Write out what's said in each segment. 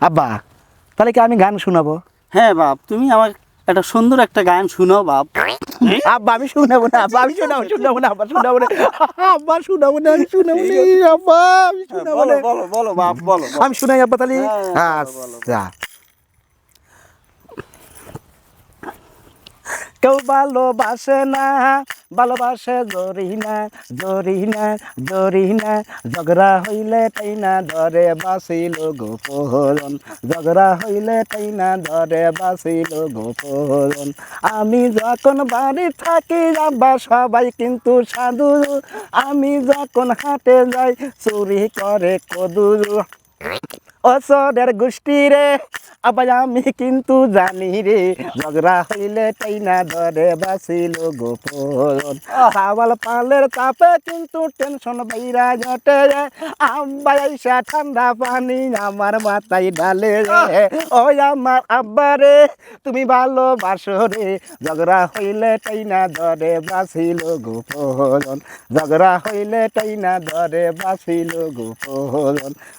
আব্বা তাহলে কি আমি গান শোনাবো? হ্যাঁ বাপ তুমি আমার একটা সুন্দর একটা গান শোনাও বাপ। আব্বা আমি শোনাবো না আব্বা আমি শোনাবো শোনাবো না আব্বা শোনাবো না। আব্বা শোনাবো না আমি শোনাবো না আব্বা আমি শোনাবো না। বলো বলো বাপ বলো আমি শোনাই আব্বা তাহলে। হ্যাঁ, আচ্ছা। কেউ ভালোবাসে না, ভালোবাসে জরি না জরি না জরি না ঝগড়া হইলে তাই না ধরে বাসিল গোপহরণ ঝগড়া হইলে তাই না ধরে বাসিল গোপহরণ আমি যখন বাড়ি থাকি আব্বা সবাই কিন্তু সাধু আমি যখন হাটে যাই, চুরি করে কদুর। অসরের গোষ্ঠী রে। আবার আমি কিন্তু জানি রে ঝগড়া হইলে তাই না ধরে বাসিল গোপন। খাওয়াল পালের তাপে কিন্তু টেনশন বাইরা জটে রে। আব্বা আইসা ঠান্ডা পানি আমার মাথায় ঢালে রে। ও আমার আব্বা রে তুমি ভালোবাসো রে। ঝগড়া হইলে তাই না ধরে বাসিল গোপন। ঝগড়া হইলে তাই না ধরে বাসিল গোপন।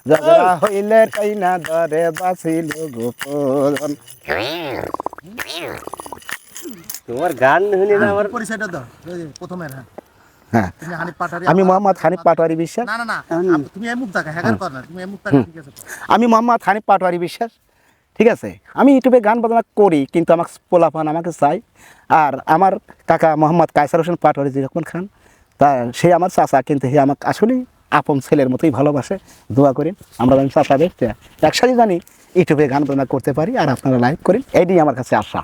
ঝগড়া হইলে তাই না ধরে বাসিল গোপন। তোমার গান শুনে না আমার পরিচয়টা দাও। প্রথমের হ্যাঁ। হ্যাঁ। আমি মোহাম্মদ হানিফ পাটোয়ারি বিশ্বাস। না না না তুমি এই মুখ দেখা হ্যাকার কর না তুমি এই মুখ দেখা ঠিক আছে। আমি মোহাম্মদ হানিফ পাটোয়ারি বিশ্বাস ঠিক আছে? আমি ইউটিউবে গান বাজনা করি কিন্তু আমাকে পোলাপান আমাকে চাই আর আমার কাকা মোহাম্মদ কায়সার হোসেন পাটোয়ারি যেরকম খান তা সে আমার চাচা কিন্তু সে আমাকে আসলেই আপন ছেলের মতোই ভালোবাসে দোয়া করেন। আমরা জানি দেখতে একসাথে জানি ইউটিউবে গান বাজনা করতে পারি আর আপনারা লাইভ করেন। এটাই আমার কাছে আশা।